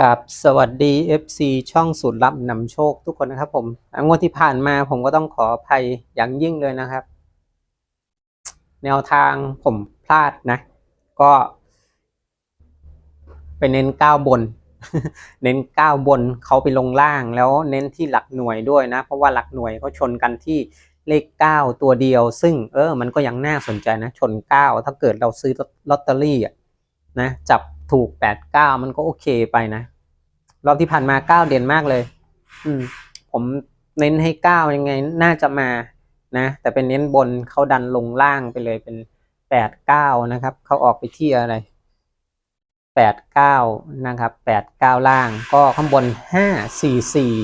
กับสวัสดี FC ช่องสูตรลับนำโชคทุกคนนะครับผมงวดที่ผ่านมาผมก็ต้องขออภัยอย่างยิ่งเลยนะครับ แนวทางผมพลาดนะ ก็ไปเน้นก้าวบน เน้นก้าวบนเขาไปลงล่าง แล้วเน้นที่หลักหน่วยด้วยนะ เพราะว่าหลักหน่วยเขาชนกันที่เลขเก้าตัวเดียว ซึ่งเออมันก็ยังน่าสนใจนะ ชนเก้าถ้าเกิดเราซื้อลอตเตอรี่นะจับถูกแปดเก้ามันก็โอเคไปนะ รอบที่ผ่านมาเก้าเด่นมากเลย อืม ผมเน้นให้เก้ายังไง น่าจะมานะ แต่เป็นเน้นบนเขาดันลงล่างไปเลยเป็นแปดเก้านะครับ เขาออกไปที่อะไรแปดเก้านะครับแปดเก้าล่าง ก็ข้างบนห้าสี่สี่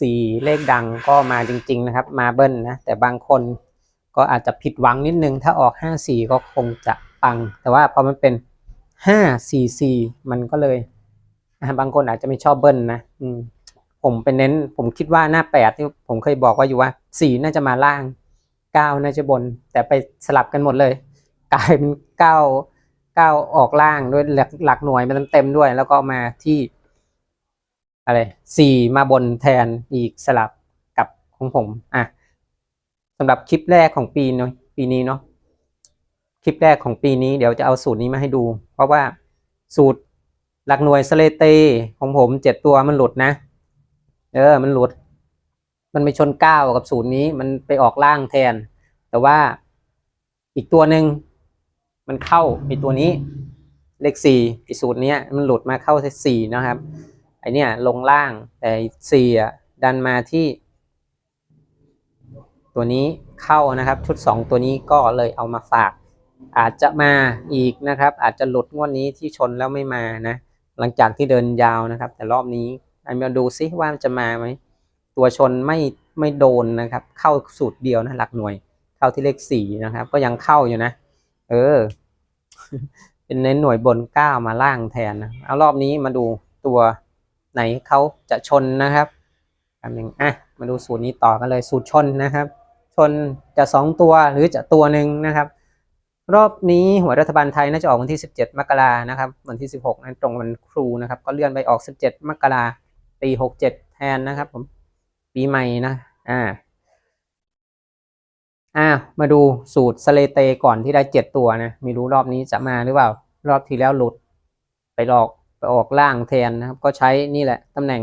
สี่เลขดังก็มาจริง ๆ นะครับ มาเบิ้ลนะ แต่บางคนก็อาจจะผิดหวังนิดนึง ถ้าออกห้าสี่ก็คงจะปัง แต่ว่าพอมันเป็นห้าสี่สี่มันก็เลย อะบางคนอาจจะไม่ชอบเบิ้ลนะอืมผมเป็นเน้น ผมคิดว่าหน้าแปดที่ผมเคยบอกว่าอยู่ว่าสี่น่าจะมาล่างเก้าน่าจะบน แต่ไปสลับกันหมดเลย กลายเป็นเก้าเก้าออกล่างด้วยหลักหลักหน่วยมันเต็มด้วย แล้วก็มาที่อะไรสี่มาบนแทนอีกสลับกับของผม อะสำหรับคลิปแรกของปีเนาะปีนี้เนาะคลิปแรกของปีนี้เดี๋ยวจะเอาสูตรนี้มาให้ดู เพราะว่าสูตร หลักหน่วยสเลเตของผมเจ็ดตัวมันหลุดนะ เออ มันหลุด มันไม่ชนเก้ากับศูนย์นี้ มันไปออกล่างแทน แต่ว่าอีกตัวหนึ่งมันเข้าไอตัวนี้ เลขสี่ไอสูตรเนี้ยมันหลุดมาเข้าสี่นะครับ ไอเนี้ยลงล่างแต่สี่อะดันมาที่ ตัวนี้เข้านะครับ ชุดสองตัวนี้ก็เลยเอามาฝากอาจจะมาอีกนะครับ อาจจะหลุดงวดนี้ที่ชนแล้วไม่มานะ หลังจากที่เดินยาวนะครับ แต่รอบนี้อันมาดูซิว่ามันจะมาไหมตัวชนไม่ไม่โดนนะครับ เข้าสูตรเดียวนะหลักหน่วย เข้าที่เลขสี่นะครับ ก็ยังเข้าอยู่นะ เออ เป็นเน้นหน่วยบนเก้ามาล่างแทนนะเอารอบนี้มาดูตัวไหนเขาจะชนนะครับอันหนึ่งอะมาดูสูตรนี้ต่อกันเลยสูตรชนนะครับ ชนจะสองตัวหรือจะตัวหนึ่งนะครับ รอบนี้หวยรัฐบาลไทยน่าจะออกวันที่ 17 มกรานะครับ วันที่ 16 นั้นตรงวันครูนะครับ ก็เลื่อนไปออก 17 มกราปี 67 แทนนะครับ ผม ปีใหม่นะ อ่า อ่า มาดูสูตรสเลเตก่อนที่ได้ 7 ตัวนะ ไม่รู้รอบนี้จะมาหรือเปล่า รอบที่แล้วหลุด ไปหลอกไปออกล่างแทนนะครับ ก็ใช้นี่แหละตำแหน่ง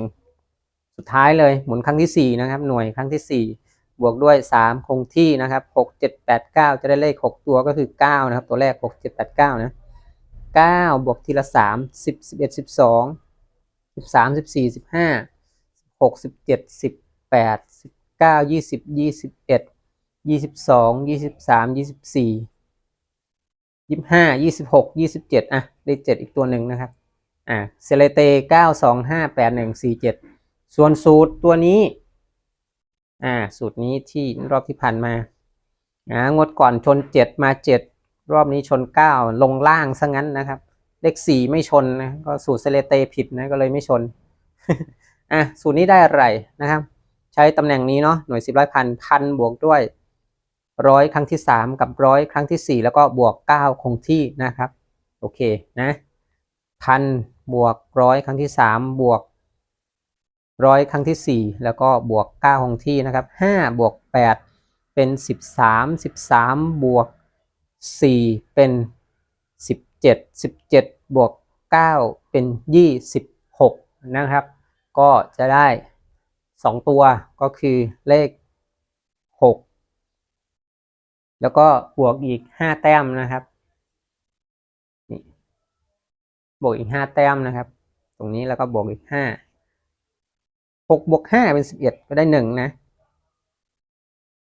สุดท้ายเลย หมุนครั้งที่ 4 นะครับ หน่วยครั้งที่ 4 บวกด้วย 3 คงที่นะครับ 6 7 8 9 จะได้เลข 6 ตัวก็คือ 9 นะครับ ตัวแรก 6 7 8 9 นะ 9 บวกทีละ 3 10 11 12 13 14 15 16 17 18 19 20 21 22 23 24 25 26 27อะได้ 7 อีกตัวหนึ่งนะครับ อ่าเซเลเต 9 2 5 8 1 4 7 ส่วนสูตรตัวนี้ อ่าสูตรนี้ที่รอบที่ผ่านมาอ่างวดก่อนชนเจ็ดมาเจ็ดรอบนี้ชนเก้าลงล่างซะงั้นนะครับ เลขสี่ไม่ชนนะก็สูตรเซเลเตผิดนะก็เลยไม่ชนอะสูตรนี้ได้อะไรนะครับ ใช้ตำแหน่งนี้เนาะหน่วยสิบร้อยพันพันบวกด้วยร้อยครั้งที่สามกับร้อยครั้งที่สี่แล้วก็บวกเก้าคงที่นะครับ โอเคนะพันบวกร้อยครั้งที่สามบวก ร้อยครั้งที่สี่แล้วก็บวกเก้าคงที่นะครับห้าบวกแปดเป็นสิบสามสิบสามบวกสี่เป็นสิบเจ็ดสิบเจ็ดบวกเก้าเป็นยี่สิบหกนะครับ ก็จะได้สองตัวก็คือเลขหกแล้วก็บวกอีกห้าแต้มนะครับบวกอีกห้าแต้มนะครับ ตรงนี้แล้วก็บวกอีกห้า หกบวกห้าเป็นสิบเอ็ดก็ได้หนึ่งนะ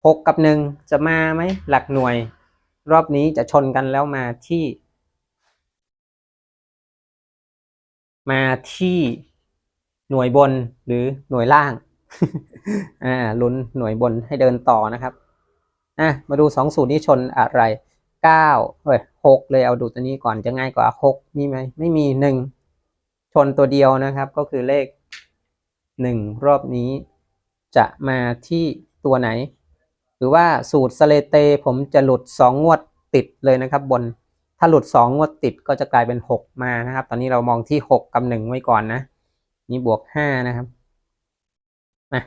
หกกับหนึ่งจะมาไหมหลักหน่วย รอบนี้จะชนกันแล้วมาที่ มาที่หน่วยบนหรือหน่วยล่าง อ่าลุ้นหน่วยบนให้เดินต่อนะครับ อะ มาดูสองสูตรนี้ชนอะไรเก้าเฮ้ยหกเลยเอาดูตัวนี้ก่อนจะง่ายกว่าหกมีไหมไม่มีหนึ่งชนตัวเดียวนะครับ ก็คือเลข หนึ่งรอบนี้ จะมาที่ตัวไหน หรือว่าสูตรสเลเต ผมจะหลุดสองงวดติดเลยนะครับบน ถ้าหลุดสองงวดติดก็จะกลายเป็นหกมานะครับ ตอนนี้เรามองที่หกกับหนึ่งไว้ก่อนนะ นี่บวกห้านะครับนะ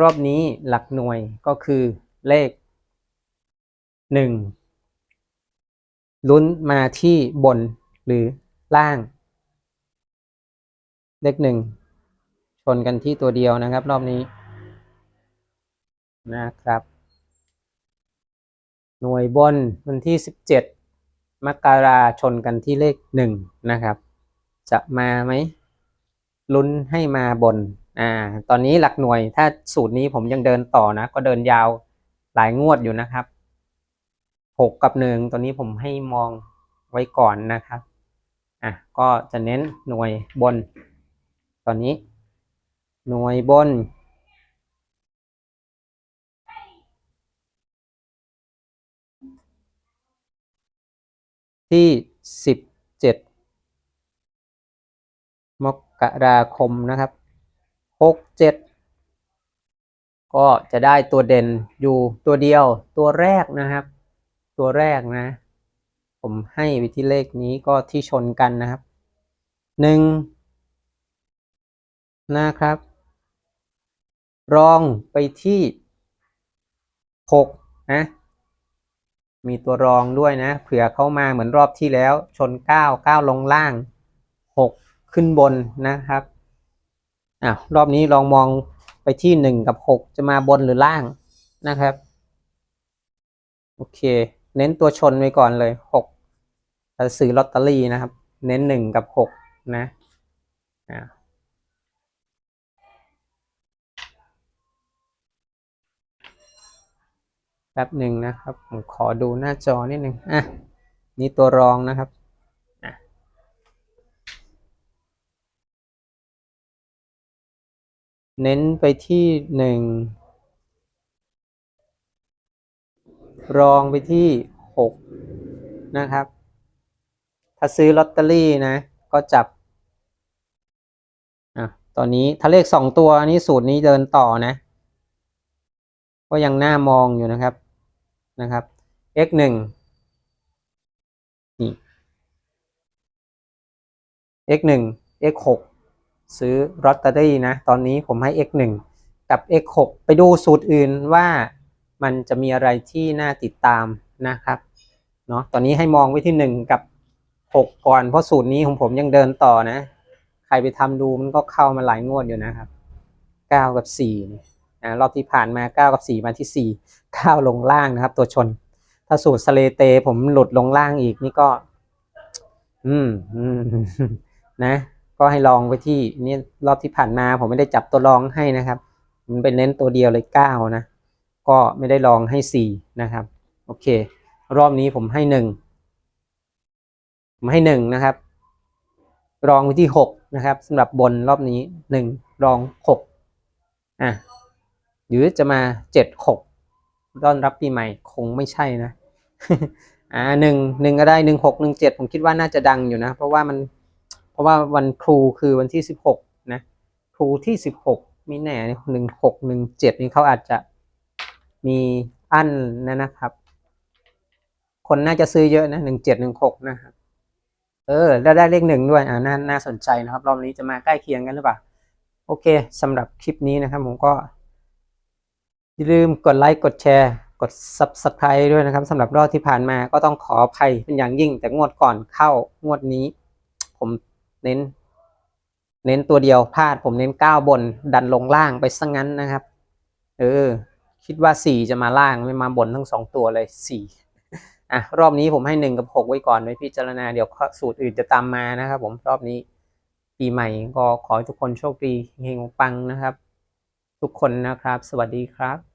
รอบนี้หลักหน่วยก็คือเลขหนึ่งลุ้นมาที่บนหรือล่าง เลขหนึ่ง นกันที่ตัวเดียวนะครับ รอบนี้นะครับ หน่วยบนวันที่สิบเจ็ดมกราชนกันที่เลขหนึ่งนะครับ จะมาไหมลุ้นให้มาบนอ่าตอนนี้หลักหน่วยถ้าสูตรนี้ผมยังเดินต่อนะ ก็เดินยาวหลายงวดอยู่นะครับหกกับหนึ่งตัวนี้ผมให้มองไว้ก่อนนะครับอะก็จะเน้นหน่วยบนตอนนี้ หน่วยบน ที่สิบเจ็ดมกราคมนะครับหกเจ็ดก็จะได้ตัวเด่นอยู่ตัวเดียวตัวแรกนะครับ ตัวแรกนะ ผมให้วิธีเลขนี้ก็ที่ชนกันนะครับหนึ่งนะครับ รองไปที่หกนะ มีตัวรองด้วยนะ เผื่อเข้ามาเหมือนรอบที่แล้ว ชนเก้าเก้าลงล่างหกขึ้นบนนะครับอะรอบนี้ลองมองไปที่หนึ่งกับหกจะมาบนหรือล่างนะครับ โอเค เน้นตัวชนไว้ก่อนเลยหกซื้อลอตเตอรี่นะครับ เน้นหนึ่งกับหกนะอ่า ป๊บหนึ่งนะครับ ผมขอดูหน้าจอนิดหนึ่งอะนี่ตัวรองนะครับเน้นไปที่หนึ่งรองไปที่หกนะครับ ถ้าซื้อลอตเตอรี่นะ ก็จับอะตอนนี้ถ้าเลขสองตัวนี้สูตรนี้เดินต่อนะ ก็ยังน่ามองอยู่นะครับ นะครับ x หนึ่งนี่ x หนึ่ง x หกซื้อลอตเตอรี่นะ ตอนนี้ผมให้ x หนึ่งกับ x หกไปดูสูตรอื่นว่ามันจะมีอะไรที่น่าติดตามนะครับเนาะตอนนี้ให้มองไว้ที่หนึ่งกับหกก่อน เพราะสูตรนี้ของผมยังเดินต่อนะ ใครไปทำดูมันก็เข้ามาหลายงวดอยู่นะครับเก้ากับสี่เนี่ย อ่ารอบที่ผ่านมาเก้ากับสี่มาที่สี่เก้าลงล่างนะครับ ตัวชน ถ้าสูตรสเลเต ผมหลุดลงล่างอีกนี่ก็ อืมอืมนะ ก็ให้ลองไปที่นี่รอบที่ผ่านมา ผมไม่ได้จับตัวรองให้นะครับ มันเป็นเน้นตัวเดียวเลยเก้านะ ก็ไม่ได้ลองให้สี่นะครับ โอเค รอบนี้ผมให้หนึ่งผมให้หนึ่งนะครับรองไปที่หกนะครับสำหรับบนรอบนี้หนึ่งรองหกอะ หรือจะมาเจ็ดหกต้อนรับปีใหม่คงไม่ใช่นะอ่าหนึ่งหนึ่งก็ได้หนึ่งหกหนึ่งเจ็ดผมคิดว่าน่าจะดังอยู่นะ เพราะว่ามันเพราะว่าวันครูคือวันที่สิบหกนะครูที่สิบหกมีแน่หนึ่งหกหนึ่งเจ็ดนี่เขาอาจจะมีอั้นนะนะครับ คนน่าจะซื้อเยอะนะหนึ่งเจ็ดหนึ่งหกนะครับเออแล้วได้เลขหนึ่งด้วยอ่าน่าน่าสนใจนะครับ รอบนี้จะมาใกล้เคียงกันหรือเปล่า โอเคสำหรับคลิปนี้นะครับ ผมก็ อย่าลืมกดไลค์กดแชร์กด Subscribe ด้วยนะครับสำหรับรอบที่ผ่านมาก็ต้องขออภัยเป็นอย่างยิ่ง แต่งวดก่อนเข้างวดนี้ ผมเน้น เน้นตัวเดียวพลาด ผมเน้นก้าวบน ดันลงล่างไปซะงั้นนะครับ เออ คิดว่าสี่จะมาล่างไม่มาบนทั้งสองตัวเลยสี่อะรอบนี้ผมให้หนึ่งกับหกไว้ก่อนไว้พิจารณาเดี๋ยวสูตรอื่นจะตามมานะครับผมรอบนี้ปีใหม่ก็ขอให้ทุกคนโชคดีเฮงปังนะครับ ทุกคนนะครับ สวัสดีครับ